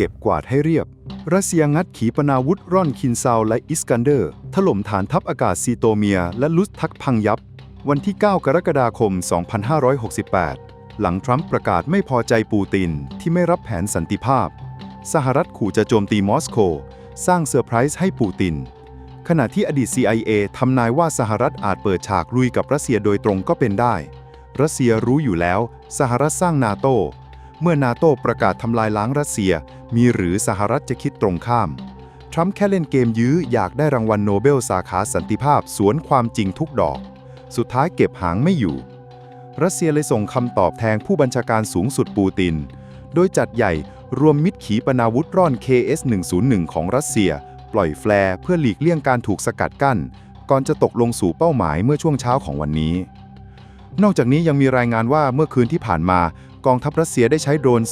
เก็บกวาดให้เรียบ รัสเซียงัดขีปนาวุธร่อนคินซาวและอิสกันเดอร์ ถล่มฐานทัพอากาศซีโตเมีย และลุสทักพังยับ วันที่ 9 กรกฎาคม 2568 หลังทรัมป์ประกาศไม่พอใจปูตินที่ไม่รับแผนสันติภาพ สหรัฐขู่จะโจมตีมอสโก สร้างเซอร์ไพรส์ให้ปูติน ขณะที่อดีต CIA ทำนายว่าสหรัฐอาจเปิดฉากลุยกับรัสเซียโดยตรงก็เป็นได้ รัสเซียรู้อยู่แล้ว สหรัฐสร้างนาโตเมื่อนาโตประกาศทำลายล้างรัสเซีย มีหรือสหรัฐจะคิดตรงข้าม ทรัมป์แค่เล่นเกมยื้ออยากได้รางวัลโนเบลสาขาสันติภาพสวนความจริงทุกดอก สุดท้ายเก็บหางไม่อยู่ รัสเซียเลยส่งคำตอบแทนผู้บัญชาการสูงสุดปูติน โดยจัดใหญ่รวมมิตรขีปนาวุธร่อน KS-101 ของรัสเซีย ปล่อยแฟร์เพื่อหลีกเลี่ยงการถูกสกัดกั้น ก่อนจะตกลงสู่เป้าหมายเมื่อช่วงเช้าของวันนี้ นอกจากนี้ยังมีรายงานว่าเมื่อคืนที่ผ่านมากองทัพรัสเซียได้ใช้โดรน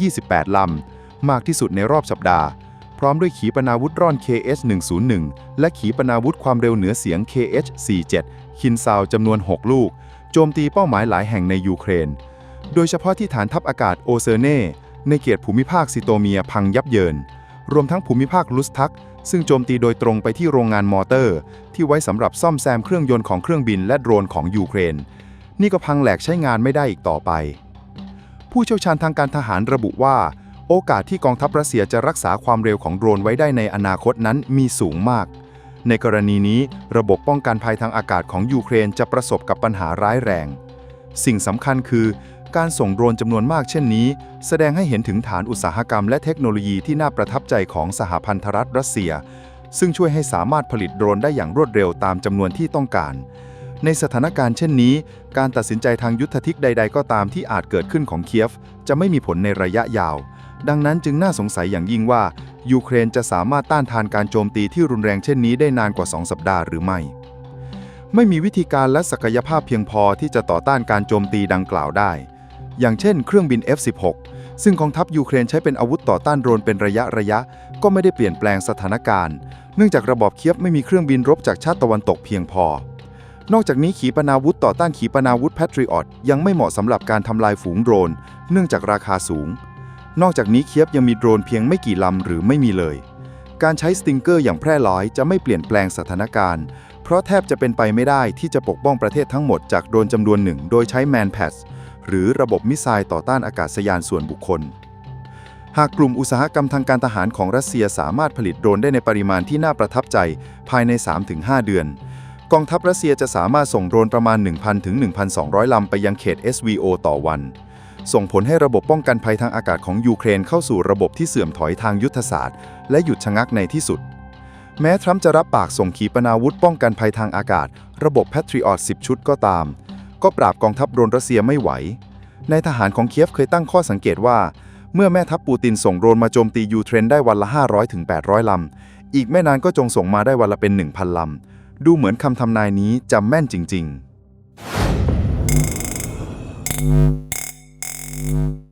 228 ลำ มากที่สุดในรอบสัปดาห์ พร้อมด้วยขีปนาวุธร่อน KH-101 และขีปนาวุธความเร็วเหนือเสียง KH-47 คินซาวจำนวน 6 ลูก โจมตีเป้าหมายหลายแห่งในยูเครน โดยเฉพาะที่ฐานทัพอากาศโอเซเน่ ในเขตภูมิภาคซิโตเมียพังยับเยิน รวมทั้งภูมิภาคลุสทัก ซึ่งโจมตีโดยตรงไปที่โรงงานมอเตอร์ ที่ไว้สำหรับซ่อมแซมเครื่องยนต์ของเครื่องบินและโดรนของยูเครน นี่ก็พังแหลกใช้งานไม่ได้อีกต่อไปผู้เชี่ยวชาญทางการทหารระบุว่า โอกาสที่กองทัพรัสเซียจะรักษาความเร็วของโดรนไว้ได้ในอนาคตนั้นมีสูงมาก ในกรณีนี้ระบบป้องกันภัยทางอากาศของยูเครนจะประสบกับปัญหาร้ายแรง สิ่งสำคัญคือ การส่งโดรนจำนวนมากเช่นนี้ แสดงให้เห็นถึงฐานอุตสาหกรรมและเทคโนโลยีที่น่าประทับใจของสหพันธรัฐรัสเซีย ซึ่งช่วยให้สามารถผลิตโดรนได้อย่างรวดเร็วตามจำนวนที่ต้องการในสถานการณ์เช่นนี้ การตัดสินใจทางยุทธทิกใด ๆ ก็ตามที่อาจเกิดขึ้นของเคียฟ จะไม่มีผลในระยะยาว ดังนั้นจึงน่าสงสัยอย่างยิ่งว่า ยูเครนจะสามารถต้านทานการโจมตีที่รุนแรงเช่นนี้ได้นานกว่า 2 สัปดาห์หรือไม่ ไม่มีวิธีการและศักยภาพเพียงพอที่จะต่อต้านการโจมตีดังกล่าวได้ อย่างเช่น เครื่องบิน F-16 ซึ่งกองทัพยูเครนใช้เป็นอาวุธต่อต้านโดรนเป็นระยะระยะ ก็ไม่ได้เปลี่ยนแปลงสถานการณ์ เนื่องจากระบอบเคียฟไม่มีเครื่องบินรบจากชาติตะวันตกเพียงพอนอกจากนี้ขีปนาวุธต่อต้านขีปนาวุธ Patriot ยังไม่เหมาะสำหรับการทำลายฝูงโดรน เนื่องจากราคาสูง นอกจากนี้เคียฟยังมีโดรนเพียงไม่กี่ลำหรือไม่มีเลย การใช้สติงเกอร์อย่างแพร่หลายจะไม่เปลี่ยนแปลงสถานการณ์ เพราะแทบจะเป็นไปไม่ได้ที่จะปกป้องประเทศทั้งหมดจากโดรนจำนวนหนึ่ง โดยใช้ MANPADS หรือระบบมิสไซล์ต่อต้านอากาศยานส่วนบุคคล หากกลุ่มอุตสาหกรรมทางการทหารของรัสเซียสามารถผลิตโดรนได้ในปริมาณที่น่าประทับใจ ภายใน 3-5 เดือน กองทัพรัสเซียจะสามารถส่งโดรนประมาณ 1,000ถึง1,200 ลำไปยังเขต SVO ต่อวัน ส่งผลให้ระบบป้องกันภัยทางอากาศของยูเครนเข้าสู่ระบบที่เสื่อมถอยทางยุทธศาสตร์ และหยุดชะงักในที่สุด แม้ทรัมป์จะรับปากส่งขีปนาวุธป้องกันภัยทางอากาศ ระบบ Patriot 10 ชุดก็ตาม ก็ปราบกองทัพโดรนรัสเซียไม่ไหวในทหารของเคียฟเคยตั้งข้อสังเกตว่า เมื่อแม่ทัพปูตินส่งโดรนมาโจมตียูเครนได้วันละ 500ถึง800ลำ อีกไม่นานก็จงส่งมาได้วันละเป็น 1,000 ลำ ดูเหมือนคำทำนายนี้จำแม่นจริง ๆ you